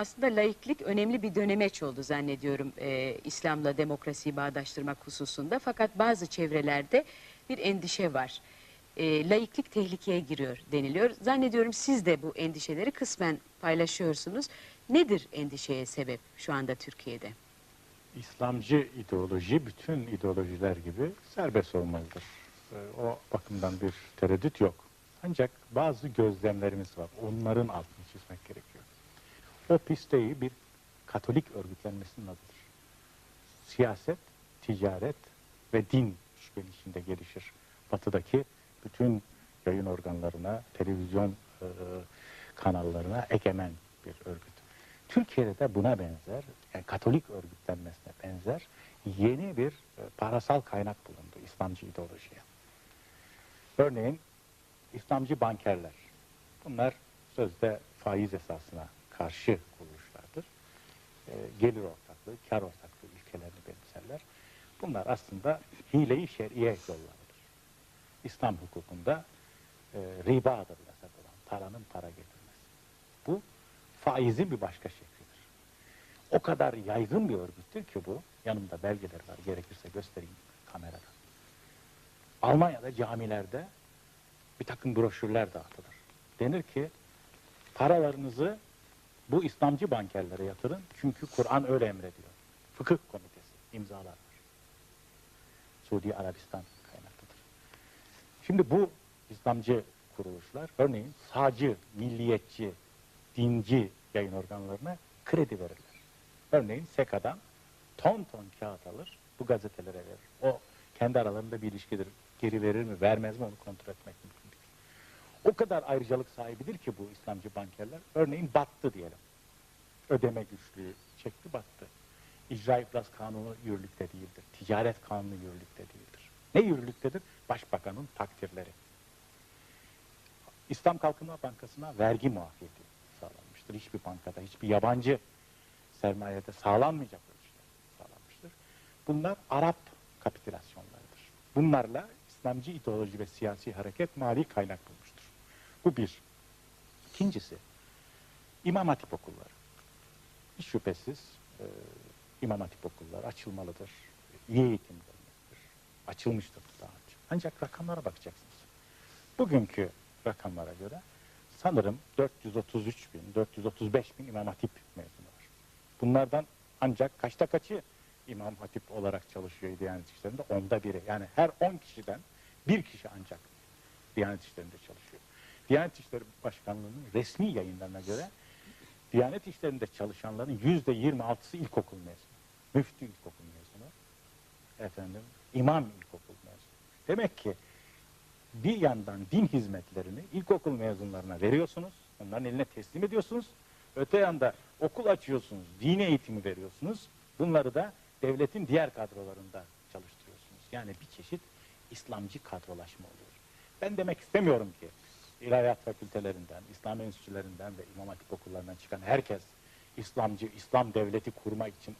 aslında laiklik önemli bir dönemeç oldu zannediyorum e, İslam'la demokrasiyi bağdaştırmak hususunda. Fakat bazı çevrelerde bir endişe var. E, laiklik tehlikeye giriyor deniliyor. Zannediyorum siz de bu endişeleri kısmen paylaşıyorsunuz. Nedir endişeye sebep şu anda Türkiye'de? İslamcı ideoloji bütün ideolojiler gibi serbest olmalıdır. Ee, O bakımdan bir tereddüt yok. Ancak bazı gözlemlerimiz var. Onların altını çizmek gerekiyor. O pisteyi bir Katolik örgütlenmesinin adıdır. Siyaset, ticaret ve din içinde gelişir. Batıdaki bütün yayın organlarına, televizyon e, kanallarına egemen bir örgüt. Türkiye'de de buna benzer, yani Katolik örgütlenmesine benzer yeni bir e, parasal kaynak bulundu İslamcı ideolojiye. Örneğin İslamcı bankerler. Bunlar sözde faiz esasına karşı kuruluşlardır. E, gelir ortaklığı, kar ortaklığı ilkelerini benimserler. Bunlar aslında hile-i şer'iye yollarıdır. İslam hukukunda e, ribadır yasak olan, paranın para getirmesi. Bu faizin bir başka şeklidir. O kadar yaygın bir örgüttür ki bu, yanımda belgeler var, gerekirse göstereyim kamerada. Almanya'da camilerde bir takım broşürler dağıtılır. Denir ki paralarınızı bu İslamcı bankerlere yatırın çünkü Kur'an öyle emrediyor. Fıkıh komitesi imzalar var. Suudi Arabistan kaynaklıdır. Şimdi bu İslamcı kuruluşlar örneğin sağcı, milliyetçi, dinci yayın organlarına kredi verirler. Örneğin SEKA'dan ton ton kağıt alır, bu gazetelere verir. O kendi aralarında bir ilişkidir. Geri verir mi, vermez mi onu kontrol etmek mümkün. O kadar ayrıcalık sahibidir ki bu İslamcı bankerler. Örneğin battı diyelim. Ödeme güçlüğü çekti battı. İcra iflas kanunu yürürlükte değildir. Ticaret kanunu yürürlükte değildir. Ne yürürlüktedir? Başbakanın takdirleri. İslam Kalkınma Bankası'na vergi muafiyeti sağlanmıştır. Hiçbir bankada, hiçbir yabancı sermayede sağlanmayacak ölçüde sağlanmıştır. Bunlar Arap kapitülasyonlarıdır. Bunlarla İslamcı ideoloji ve siyasi hareket mali kaynak bulmuştur. Bu bir. İkincisi, İmam Hatip okulları. Hiç şüphesiz e, İmam Hatip okulları açılmalıdır. İyi eğitim görmelidir. Açılmıştır daha önce. Ancak rakamlara bakacaksınız. Bugünkü rakamlara göre sanırım 433 bin, 435 bin İmam Hatip mezunu var. Bunlardan ancak kaçta kaçı İmam Hatip olarak çalışıyor Diyanet İşleri'nde? Onda biri. Yani her 10 kişiden bir kişi ancak Diyanet İşleri'nde çalışıyor. Diyanet İşleri Başkanlığı'nın resmi yayınlarına göre Diyanet İşleri'nde çalışanların yüzde 26'sı ilkokul mezunu. Müftü ilkokul mezunu. Efendim, imam ilkokul mezunu. Demek ki bir yandan din hizmetlerini ilkokul mezunlarına veriyorsunuz. Onların eline teslim ediyorsunuz. Öte yanda okul açıyorsunuz. Dini eğitimi veriyorsunuz. Bunları da devletin diğer kadrolarında çalıştırıyorsunuz. Yani bir çeşit İslamcı kadrolaşma oluyor. Ben demek istemiyorum ki ilahiyat fakültelerinden, İslam enstitülerinden ve İmam Hatip okullarından çıkan herkes İslamcı, İslam devleti kurmak için